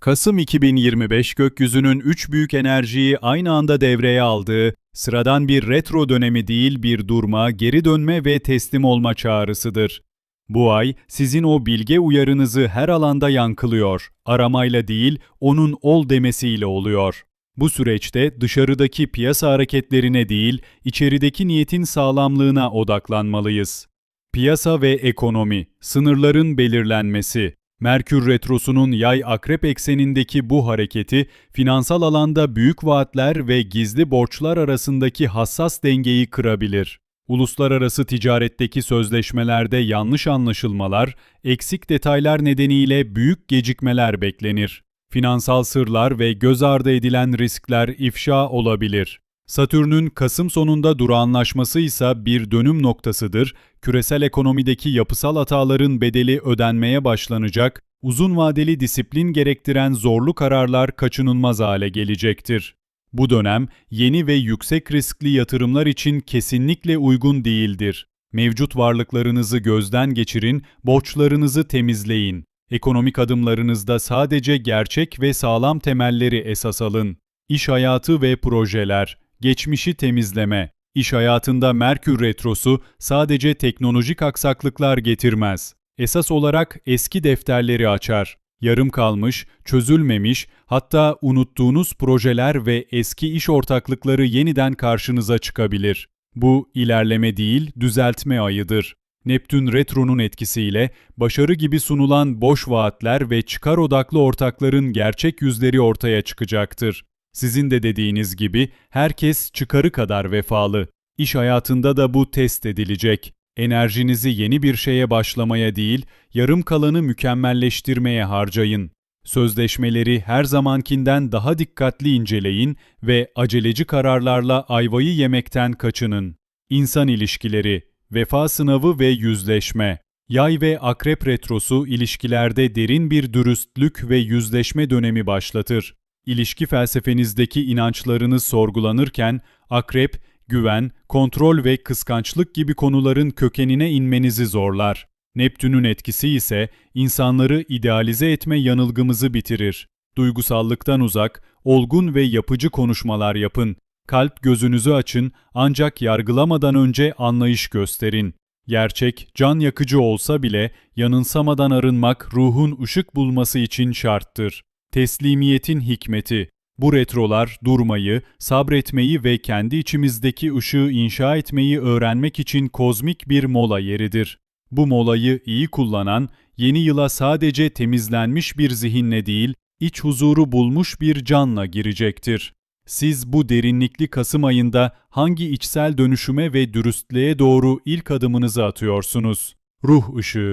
Kasım 2025 gökyüzünün üç büyük enerjiyi aynı anda devreye aldığı, sıradan bir retro dönemi değil bir durma, geri dönme ve teslim olma çağrısıdır. Bu ay sizin o bilge uyarınızı her alanda yankılıyor, aramayla değil onun ol demesiyle oluyor. Bu süreçte dışarıdaki piyasa hareketlerine değil, içerideki niyetin sağlamlığına odaklanmalıyız. Piyasa ve ekonomi, sınırların belirlenmesi, Merkür Retrosu'nun yay akrep eksenindeki bu hareketi, finansal alanda büyük vaatler ve gizli borçlar arasındaki hassas dengeyi kırabilir. Uluslararası ticaretteki sözleşmelerde yanlış anlaşılmalar, eksik detaylar nedeniyle büyük gecikmeler beklenir. Finansal sırlar ve göz ardı edilen riskler ifşa olabilir. Satürn'ün Kasım sonunda durağanlaşması ise bir dönüm noktasıdır. Küresel ekonomideki yapısal hataların bedeli ödenmeye başlanacak, uzun vadeli disiplin gerektiren zorlu kararlar kaçınılmaz hale gelecektir. Bu dönem yeni ve yüksek riskli yatırımlar için kesinlikle uygun değildir. Mevcut varlıklarınızı gözden geçirin, borçlarınızı temizleyin. Ekonomik adımlarınızda sadece gerçek ve sağlam temelleri esas alın. İş hayatı ve projeler, geçmişi temizleme. İş hayatında Merkür Retrosu sadece teknolojik aksaklıklar getirmez. Esas olarak eski defterleri açar. Yarım kalmış, çözülmemiş, hatta unuttuğunuz projeler ve eski iş ortaklıkları yeniden karşınıza çıkabilir. Bu ilerleme değil, düzeltme ayıdır. Neptün Retro'nun etkisiyle başarı gibi sunulan boş vaatler ve çıkar odaklı ortakların gerçek yüzleri ortaya çıkacaktır. Sizin de dediğiniz gibi herkes çıkarı kadar vefalı. İş hayatında da bu test edilecek. Enerjinizi yeni bir şeye başlamaya değil, yarım kalanı mükemmelleştirmeye harcayın. Sözleşmeleri her zamankinden daha dikkatli inceleyin ve aceleci kararlarla ayvayı yemekten kaçının. İnsan ilişkileri, vefa sınavı ve yüzleşme. Yay ve akrep retrosu ilişkilerde derin bir dürüstlük ve yüzleşme dönemi başlatır. İlişki felsefenizdeki inançlarınız sorgulanırken akrep, güven, kontrol ve kıskançlık gibi konuların kökenine inmenizi zorlar. Neptün'ün etkisi ise insanları idealize etme yanılgımızı bitirir. Duygusallıktan uzak, olgun ve yapıcı konuşmalar yapın. Kalp gözünüzü açın ancak yargılamadan önce anlayış gösterin. Gerçek, can yakıcı olsa bile yanılsamadan arınmak ruhun ışık bulması için şarttır. Teslimiyetin hikmeti. Bu retrolar durmayı, sabretmeyi ve kendi içimizdeki ışığı inşa etmeyi öğrenmek için kozmik bir mola yeridir. Bu molayı iyi kullanan, yeni yıla sadece temizlenmiş bir zihinle değil, iç huzuru bulmuş bir canla girecektir. Siz bu derinlikli Kasım ayında hangi içsel dönüşüme ve dürüstlüğe doğru ilk adımınızı atıyorsunuz? Ruh ışığı